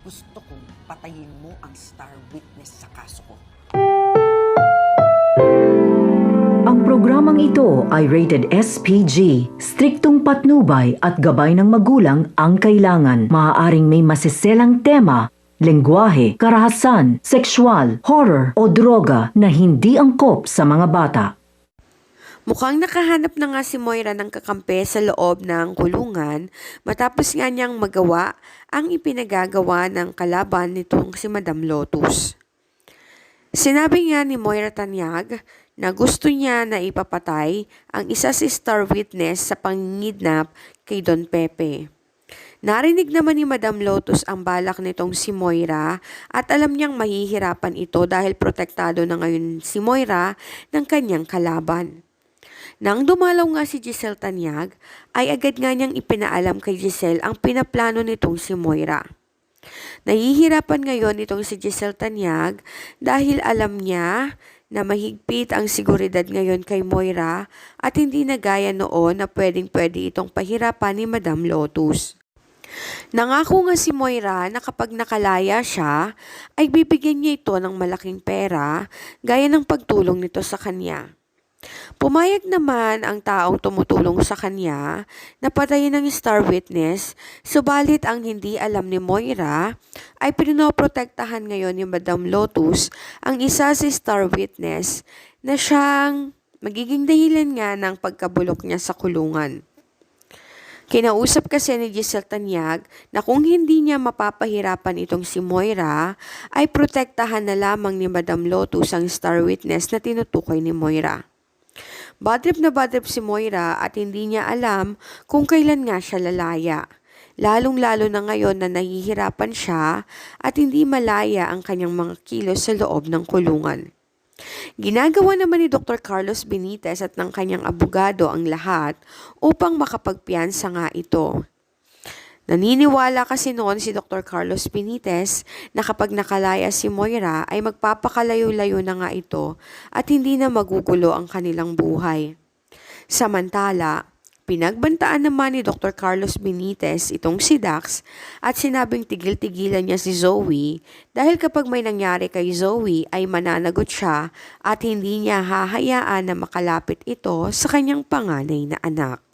Gusto kong patayin mo ang star witness sa kaso ko. Ang programang ito ay rated SPG. Striktong patnubay at gabay ng magulang ang kailangan. Maaaring may masiselang tema, lengguwahe, karahasan, sexual, horror o droga na hindi angkop sa mga bata. Mukhang nakahanap na nga si Moira ng kakampi sa loob ng kulungan matapos nga niyang magawa ang ipinagagawa ng kalaban nitong si Madam Lotus. Sinabi nga ni Moira Tanyag na gusto niya na ipapatay ang isa si star witness sa pangingidnap kay Don Pepe. Narinig naman ni Madam Lotus ang balak nitong si Moira at alam niyang mahihirapan ito dahil protektado na ngayon si Moira ng kanyang kalaban. Nang dumalaw nga si Giselle Tanyag, ay agad nga niyang ipinaalam kay Giselle ang pinaplano nitong si Moira. Nahihirapan ngayon itong si Giselle Tanyag dahil alam niya na mahigpit ang seguridad ngayon kay Moira at hindi na gaya noon na pwedeng pwede itong pahirapan ni Madam Lotus. Nangako nga si Moira na kapag nakalaya siya, ay bibigyan niya ito ng malaking pera gaya ng pagtulong nito sa kanya. Pumayag naman ang taong tumutulong sa kanya na patayin ng star witness, subalit ang hindi alam ni Moira ay pinoprotektahan ngayon ni Madam Lotus ang isa si star witness na siyang magiging dahilan nga ng pagkabulok niya sa kulungan. Kinausap kasi ni Giselle Tanyag na kung hindi niya mapapahirapan itong si Moira, ay protektahan na lamang ni Madam Lotus ang star witness na tinutukoy ni Moira. Badrip na badrip si Moira at hindi niya alam kung kailan nga siya lalaya. Lalong-lalo na ngayon na nahihirapan siya at hindi malaya ang kanyang mga kilos sa loob ng kulungan. Ginagawa naman ni Dr. Carlos Benitez at ng kanyang abogado ang lahat upang makapagpiyansa nga ito. Naniniwala kasi noon si Dr. Carlos Benitez na kapag nakalaya si Moira ay magpapakalayo-layo na nga ito at hindi na magugulo ang kanilang buhay. Samantala, pinagbantaan naman ni Dr. Carlos Benitez itong si Dax at sinabing tigil-tigilan niya si Zoe dahil kapag may nangyari kay Zoe ay mananagot siya at hindi niya hahayaan na makalapit ito sa kanyang panganay na anak.